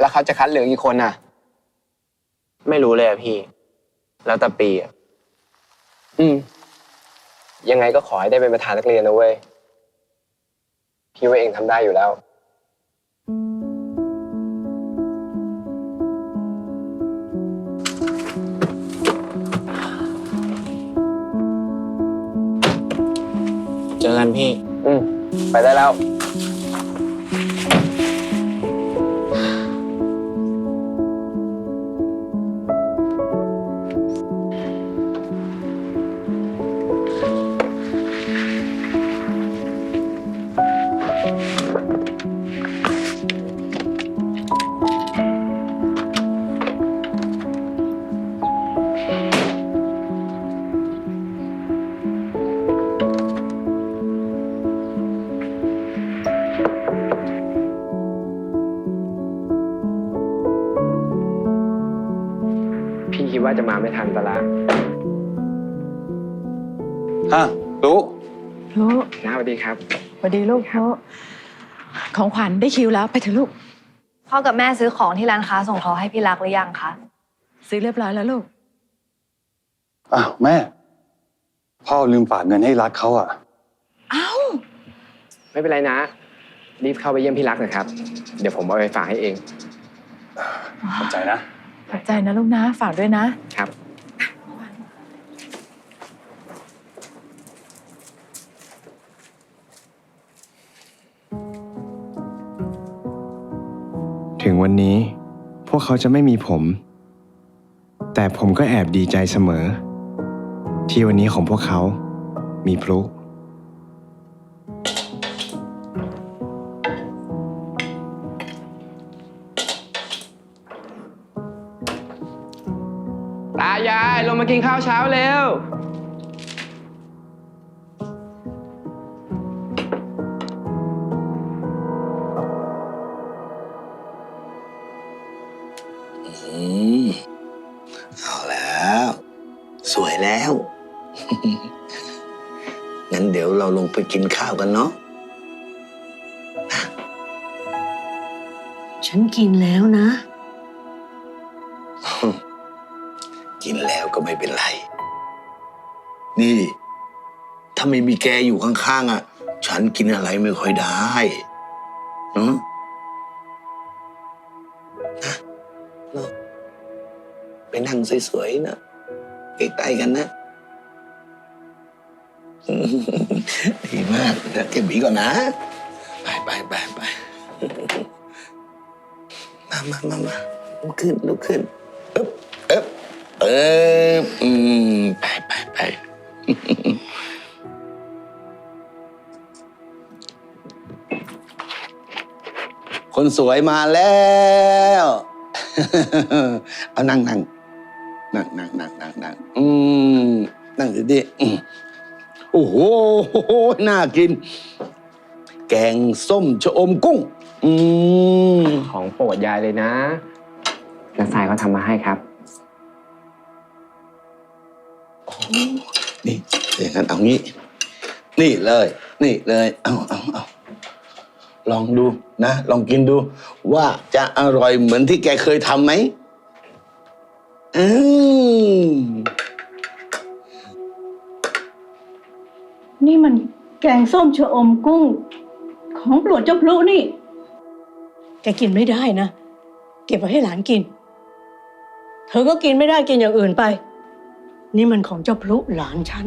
แล้วเขาจะคัดเหลือกี่คนน่ะ ไม่รู้เลยอะพี่ แล้วแต่ปีอะอืม ยังไงก็ขอให้ได้เป็นประธานนักเรียนนะเว้ย พี่ว่าเองทำได้อยู่แล้ว เจอกันพี่ อืม ไปได้แล้ว พี่คิดว่าจะมาไม่ทันตะละฮะรู้ลูกนะสวัสดีครับ สวัสดีลูกลูกของขวัญได้คิวแล้วไปเถอะลูก พ่อกับแม่ซื้อของที่ร้านค้าส่งเขาให้พี่รักหรือยังคะ ซื้อเรียบร้อยแล้วลูก อ้าวแม่ พ่อลืมฝากเงินให้รักเขาอะเอ้าไม่เป็นไรนะ รีบเข้าไปเยี่ยมพี่รักหนะครับ เดี๋ยวผมเอาไปฝากให้เองขอบใจนะขอบใจนะลูกนะ ฝากด้วยนะครับ ถึงวันนี้พวกเขาจะไม่มีผม แต่ผมก็แอบดีใจเสมอ ที่วันนี้ของพวกเขา มีพลุตายายลงมากินข้าวเช้าเร็วอืมเอาแล้ว สวยแล้ว งั้นเดี๋ยวเราลงไปกินข้าวกันเนาะ ฉันกินแล้วนะ กินแล้วก็ไม่เป็นไร นี่ ถ้าไม่มีแกอยู่ข้างๆอะ ฉันกินอะไรไม่ค่อยได้เนาะนะเราไปนั่งสวยๆนะใกล้ๆกันนะ ดีมากนะเก็บบีก่อนนะ ไปไปไปไปมามามามาลุกขึ้นลุกขึ้นเอ๊บเอ๊บเอ๊บอืมไปไปไปคนสวยมาแล้ว เอานั่งนั่งนั่งนั่งนั่งนั่งนั่งอืมนั่งดีๆอืม โอ้โห น่ากิน แกงส้มชะอมกุ้ง อืมของโปรดยายเลยนะน้าสายเขาทำมาให้ครับ นี่อย่างนั้นเอางี้ นี่เลย นี่เลย เอาเอาเอาลองดูนะ ลองกินดู ว่าจะอร่อยเหมือนที่แกเคยทำไหมอืม นี่มันแกงส้มชะอมกุ้ง ของโปรดเจ้าพลุนี่ แกกินไม่ได้นะ เก็บไว้ให้หลานกิน เธอก็กินไม่ได้กินอย่างอื่นไป นี่มันของเจ้าพลุหลานฉัน